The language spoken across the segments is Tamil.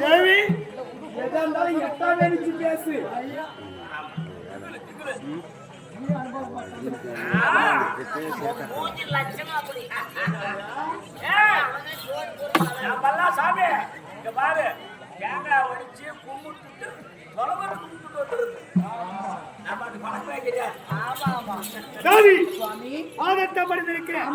தேவி எதா இருந்தாலும் எட்டா வேணிச்சு பேசு. சாமி இங்க பாரு. தேங்காய் ஒடிச்சு கும்பிட்டு தொலைவர் கும்பிட்டு வந்துருது. நம்ம அது பழக்கமே கிடையாது ஆமா ஆமா. தேவி சுவாமி பாதத்தை படித்திருக்கிறேன்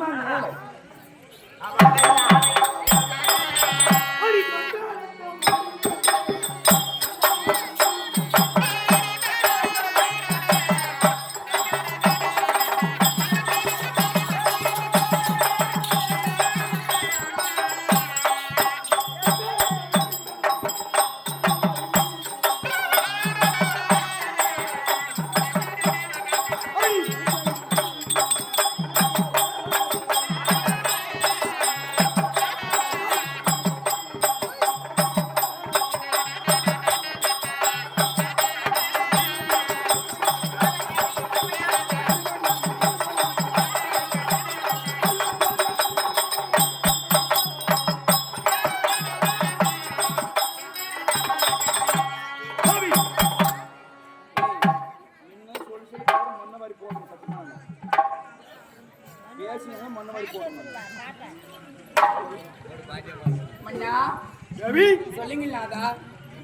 தேவி. சொல்லுங்களாதா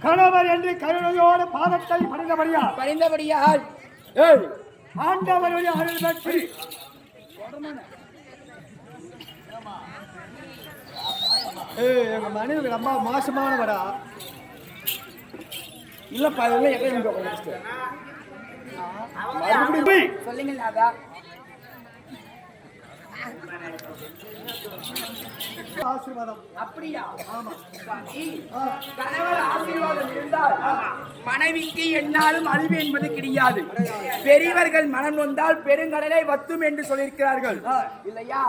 கணவர் என்று கருணையோடு பாதத்தை பணிந்தபடியா பரிந்தபடியால் ஏய் ஆண்டவருடைய அருள் பெற்று. ஏய் எங்க மனைவி ரொம்ப மோசமானவடா. இல்லப்பா இதெல்லாம் உட்காந்து மறுபடியும் போய். சொல்லுங்களாதா ஆசீர்வாதம். அப்படியா? கணவர் ஆசீர்வாதம் இருந்தால் மனைவிக்கு என்னாலும் அழிவு என்பது கிடையாது. பெரியவர்கள் மனம் நொந்தால் பெருங்கடலை வத்தும் என்று சொல்லியிருக்கிறார்கள். இல்லையா?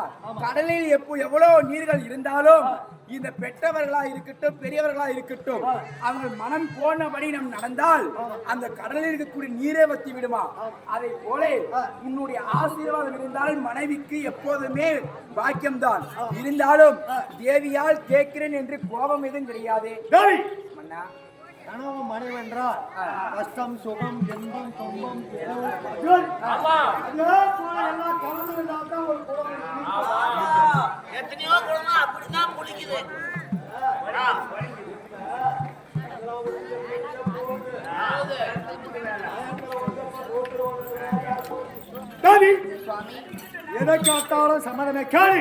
கடலில் எப்போ எவ்வளவு நீர்கள் இருந்தாலும் இந்த பெற்றவர்களா இருக்கட்டும் பெரியவர்களா இருக்கட்டும் அவங்க மனம் போனபடி நம் நடந்தால் அந்த கடலில் இருக்கக்கூடிய நீரே வத்தி விடுமா? அதை போல உன்னுடைய ஆசீர்வாதம் இருந்தால் மனைவிக்கு எப்போதுமே பாக்கியம்தான். இருந்தாலும் தேவியால் கேட்கிறேன் என்று கோபம் எதுவும் கிடையாது. கணவன் மனைவி என்றால் கஷ்டம் சுகம் துன்பம் துன்பம் எத்தனையோ குடும்பம் அப்படிதான் குளிக்குது சுவாமி. எதை காத்தாலும் சம்மதமே. கேளு.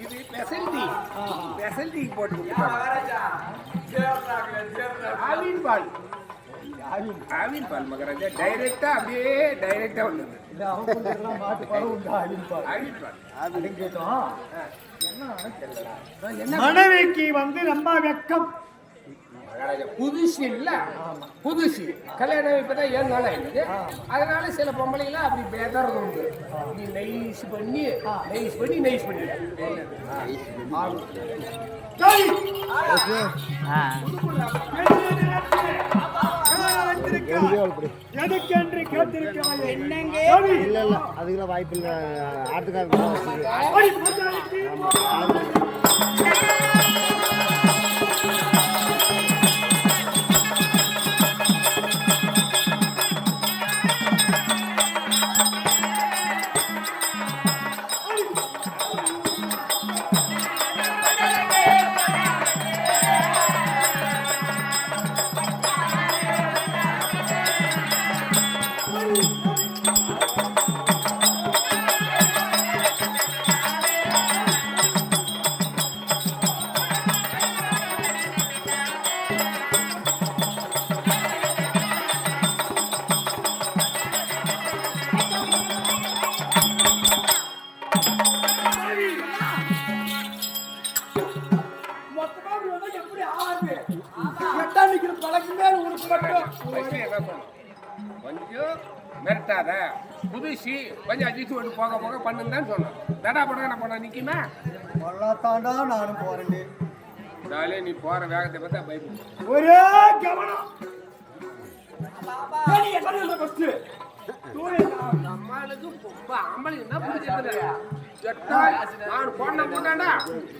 இது ஸ்பெஷல் டீ ஸ்பெஷல் டீ போட்டு ஆவின் பால் ஆவின் பால் டைரக்டா அப்படியே டைரக்டா வந்தது மனைவிக்கு வந்து ரொம்ப வெக்கம். புதுசு இல்ல. புதுசு. கல்யாணம் இப்பதான் ஏழு நாள் ஆயிடுது. அதனால சில பொம்பளைங்களாம் அப்படி பேதறது உண்டு. நீ நைஸ் பண்ணி நைஸ் பண்ணி நைஸ் பண்ணி. எதுக்கென்று கேட்டிருக்கிறாய் என்னங்க? இல்ல இல்ல. அதுக்கெல்லாம் வாய்ப்பு இல்லை. ஆட்டுக்காரங்க எட்டாம் நிக்கிற பழக்கமே உனக்கு மட்டும். கொஞ்சம் மிரட்டாத. புதுசு கொஞ்சம் அஜித்து ஓட்டு போக போக பண்ணுன்னு சொன்னோம் தடா படம் என்ன பண்ண நிக்குமே? கொள்ளத்தாண்டா நானும் போறேன் ஜாலியாக நீ போற வேகத்தை பார்த்தா பயப்படும் ஒரே கவனம். என்ன சொல்ற ஃபர்ஸ்ட் நம்மளுக்கு ரொம்ப ஆம்பளை என்ன பிடிச்சிருக்குது ஜட்டா நான் போன போட்டாண்டா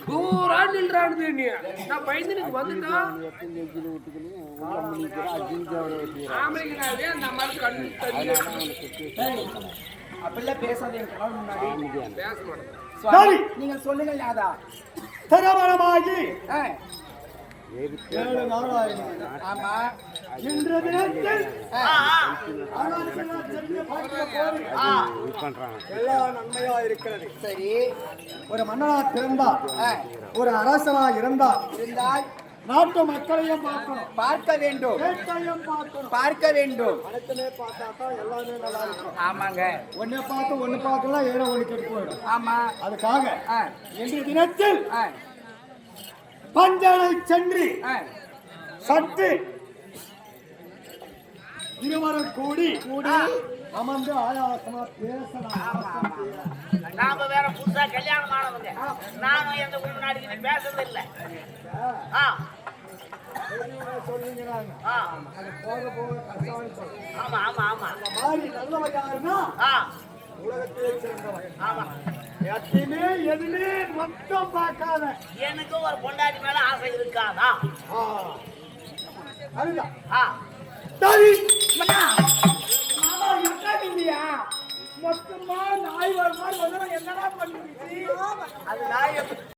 தூரா நில்றானுது நீ நான் பயந்துனுக்கு வந்துட்டா ஆம்பளைங்களாவே அந்த மாதிரி கண் தண்ணி அப்படிலாம் பேசாதீங்க கடவுள் முன்னாடி பேச மாட்டேன் சுவாமி நீங்க சொல்லுங்க யாதா திருமணமாகி நன்மையா இருக்கிறது சரி. ஒரு மன்னனா பிறந்தார் ஆ, ஒரு அரசனா இருந்தார் இருந்தால் நாட்டு மக்களையும் பார்க்கணும். பார்க்க வேண்டும். பார்க்க வேண்டும். அனைத்துமே பார்த்தா தான் எல்லாமே நல்லா இருக்கும். ஆமாங்க. ஒன்னை பார்த்து ஒன்று பார்க்கலாம் ஏழை ஒன்று கெட்டு போயிடும். ஆமா. அதுக்காக ஆ, இன்று தினத்தில் ஆ, பஞ்சனை சென்று சற்று இருவரும் கூடி கூடி. அமர்ந்து ஆயாசமா பேசலாம். நாம வேற புதுசா கல்யாணம் ஆனவங்க. நானும் எந்த முன்னாடி பேசுறது இல்ல. ஆமா ஆமா ஆமா. நல்லவன் யாருன்னா உலகத்திலே சிறந்தவன். ஆமா. எத்தையுமே எதுவுமே மொத்தம் பார்க்காத. எனக்கு ஒரு பொண்டாட்டி மேல ஆசை இருக்காதா. அதுதான் சரி இருக்காதீங்கயா மொத்தமா நாய் வர மாதிரி வந்து என்னடா பண்ணுச்சு அது எப்படி